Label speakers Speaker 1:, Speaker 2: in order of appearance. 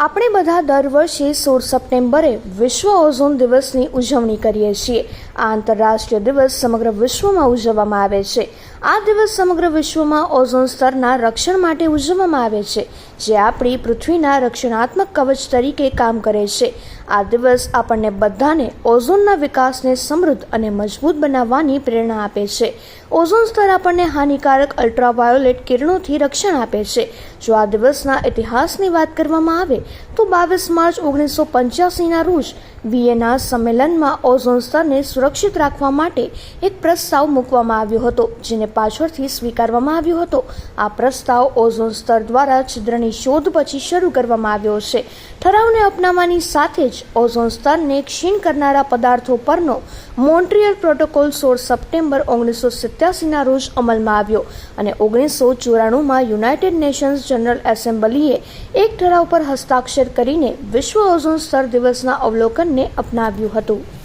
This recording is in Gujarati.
Speaker 1: આપણે બધા દર વર્ષે સોળ સપ્ટેમ્બરે વિશ્વ ઓઝોન દિવસની ઉજવણી કરીએ છીએ. આ આંતરરાષ્ટ્રીય દિવસ સમગ્ર વિશ્વમાં ઉજવવામાં આવે છે. આ દિવસ સમગ્ર વિશ્વમાં ઓઝોન સ્તરના રક્ષણ માટે ઉજવવામાં આવે છે, જે આપણી પૃથ્વીના રક્ષણાત્મક કવચ તરીકે કામ કરે છે. આ દિવસ આપણને બધાને ઓઝોનના વિકાસને સમૃદ્ધ અને મજબૂત બનાવવાની પ્રેરણા આપે છે. ઓઝોન સ્તર આપણને હાનિકારક અલ્ટ્રાવાયોલેટ કિરણોથી રક્ષણ આપે છે. જો આ દિવસના ઇતિહાસની વાત કરવામાં આવે, તો બાવીસ માર્ચ ઓગણીસો પંચ્યાસીના રોજ વિયેના સંમેલનમાં ઓઝોન સ્તરને સુરક્ષિત રાખવા માટે એક પ્રસ્તાવ મૂકવામાં આવ્યો હતો, જેને પાછળથી સ્વીકારવામાં આવ્યો હતો. આ પ્રસ્તાવ ઓઝોન સ્તર દ્વારા છિદ્રની શોધ પછી શરૂ કરવામાં આવ્યો છે. ઠરાવને અપનાવવાની સાથે જ ઓઝોન સ્તરને ક્ષીણ કરનારા પદાર્થો પરનો મોન્ટ્રિયલ પ્રોટોકોલ સોળ સપ્ટેમ્બર ઓગણીસો સિત્યાસીના રોજ અમલમાં આવ્યો અને ઓગણીસો ચોરાણુંમાં યુનાઇટેડ નેશન્સ જનરલ એસેમ્બલીએ એક ઠરાવ પર હસ્તાક્ષર કરીને વિશ્વ ઓઝોન સ્તર દિવસના અવલોકનને અપનાવ્યું હતું.